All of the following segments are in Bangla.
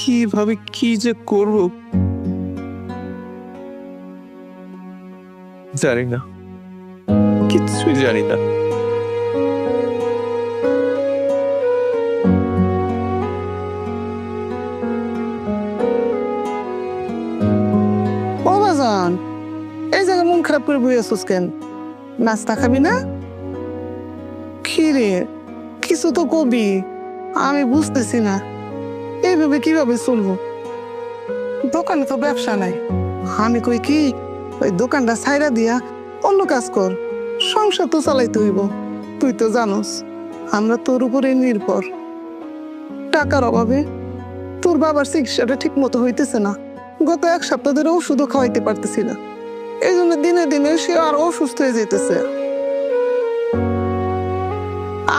কীভাবে কি যে করব? জানি না। কিচ্ছুই জানি না। এই জায়গায় মন খারাপ করে বই আছিস কেন? নাস্তা খাবি না? কি রে, কিছু তো কবি, আমি বুঝতেছি না। এইভাবে কীভাবে চলবো? দোকানে তো ব্যবসা নাই। আমি কই কি, ওই দোকানটা ছাইরা দিয়া অন্য কাজ কর, সংসার তো চালাইতে হইব। তুই তো জানোস, আমরা তোর উপরে নির্ভর। টাকার অভাবে তোর বাবার চিকিৎসাটা ঠিক মতো হইতেছে না। গত এক সপ্তাহ ধরে ওষুধও খাওয়াইতে পারতেছি না। এই জন্য দিনে দিনে সে আর অসুস্থ হয়ে যেতেছে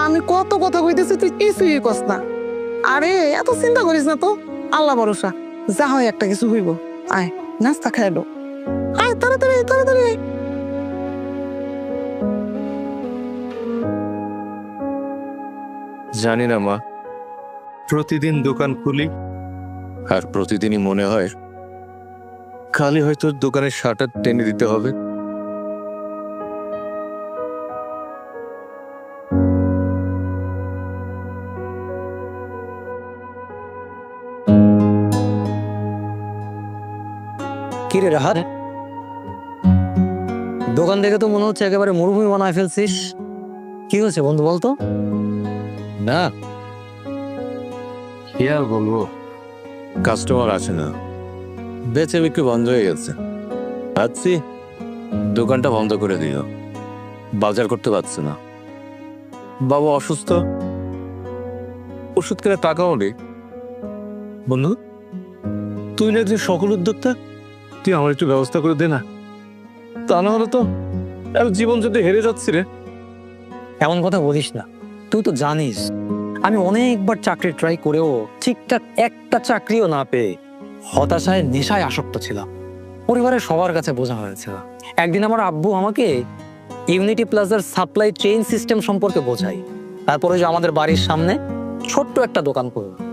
আমি কত কথা কইতেছি তুই কিছুই কস না। আরে এত চিন্তা করিস না তো। আল্লাহ ভরসা যা হয় একটা কিছু হইব। আয় নাস্তা খাইলো আয় তাড়াতাড়ি তাড়াতাড়ি। জানি না মা। প্রতিদিন দোকান খুলি। আর প্রতিদিনই মনে হয় খালি হয়তো দোকানের শাটার টেনে দিতে হবে। কি রে রাহাত? দোকান দেখে তো মনে হচ্ছে একেবারে মরুভূমি বানায় ফেলছিস। কি হয়েছে বন্ধু বলতো? না। কি আর বলব? কাস্টমার আছে না। বেচে বিক্রি বন্ধ হয়ে গেছে। ভাবছি দোকানটা বন্ধ করে দিও। বাজার করতে পারছে না। বাবা অসুস্থ? ওষুধ কেনার টাকাও নেই। বন্ধু তুই না একজন সকল উদ্যোক্তা? তুই আমার একটু ব্যবস্থা করে দে না। তা না হলে তো আর জীবন যদি হেরে যাচ্ছি রে। এমন কথা বলিস না। তুই তো জানিস, আমি অনেকবার চাকরি ট্রাই করেও ঠিকঠাক একটা চাকরিও না পেয়ে হতাশায়, নেশায় আসক্ত ছিলাম। পরিবারের সবার কাছে বোঝা হয়েছে। একদিন আমার আব্বু আমাকে ইউনিটি প্লাজার সাপ্লাই চেইন সিস্টেম সম্পর্কে বোঝাই তারপরে যে আমাদের বাড়ির সামনে ছোট্ট একটা দোকান করল।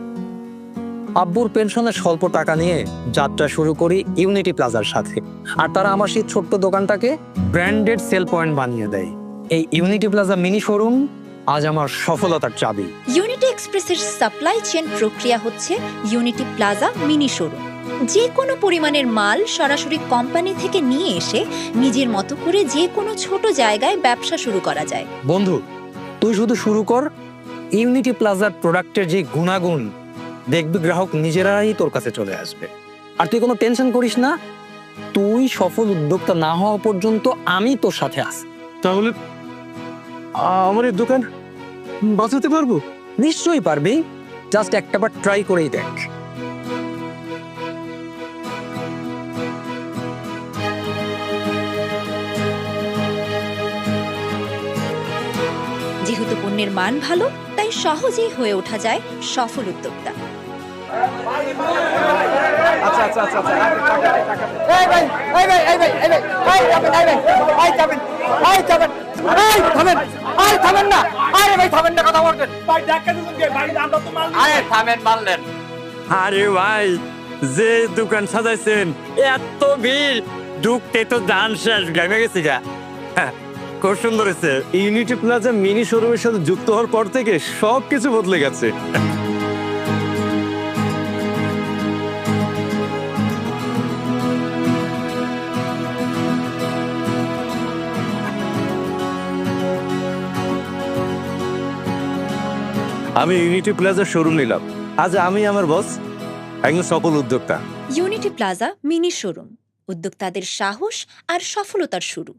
আব্বুর পেনশনের স্বল্প টাকা নিয়ে যাত্রা শুরু করি ইউনিটি প্লাজার সাথে। আর তারা আমার সেই ছোট্ট দোকানটাকে ব্র্যান্ডেড সেল পয়েন্ট বানিয়ে দেয়। এই ইউনিটি প্লাজা মিনি শোরুম আজ আমার সফলতার চাবি। ইউনিটি এক্সপ্রেসের সাপ্লাই চেন প্রক্রিয়া হচ্ছে ইউনিটি প্লাজা মিনি শোরুম। যে কোনো পরিমাণের মাল সরাসরি কোম্পানি থেকে নিয়ে এসে নিজের মতো করে যে কোনো ছোট জায়গায় ব্যবসা শুরু করা যায়। বন্ধু তুই শুধু শুরু কর। ইউনিটি প্লাজার প্রোডাক্টের যে গুণাগুণ দেখবি গ্রাহক নিজেরাই তোর কাছে চলে আসবে। আর তুই কোনো টেনশন করিস না তুই সফল উদ্যোক্তা না হওয়া পর্যন্ত আমি তোর সাথে আছি। তাহলে আমার এই দোকান বাঁচাতে পারব? নিশ্চয়ই পারবি জাস্ট একটাবার ট্রাই করেই দেখ। যেহেতু পণ্যের মান ভালো তাই সহজেই হয়ে ওঠা যায় সফল উদ্যোক্তা। এই ভাই এই ভাই এই ভাই এই ভাই ভাই যাবেন এই ভাই ভাই যাবেন ভাই যাবেন এই থামেন আরে থামেন না আরে ভাই থামেন না কথা বলবেন। ভাই ডাক্তার দিবেন কে? ভাই আমরা তো মাল আরে থামেন মারলেন। আরে ভাই যে দোকান সাজাইছেন এত ভিড় ঢুকতে তো দান শেষ গ্রামে গেছি গা। হ্যাঁ, খুব সুন্দর হয়েছে। ইউনিটি প্লাজা মিনি শোরুমের সাথে যুক্ত হওয়ার পর থেকে সব কিছু বদলে গেছে। আমি ইউনিটি প্লাজা শোরুম নিলাম। আজ আমি আমার বস একজন সফল উদ্যোক্তা। ইউনিটি প্লাজা মিনি শোরুম উদ্যোক্তাদের সাহস আর সফলতার শুরু।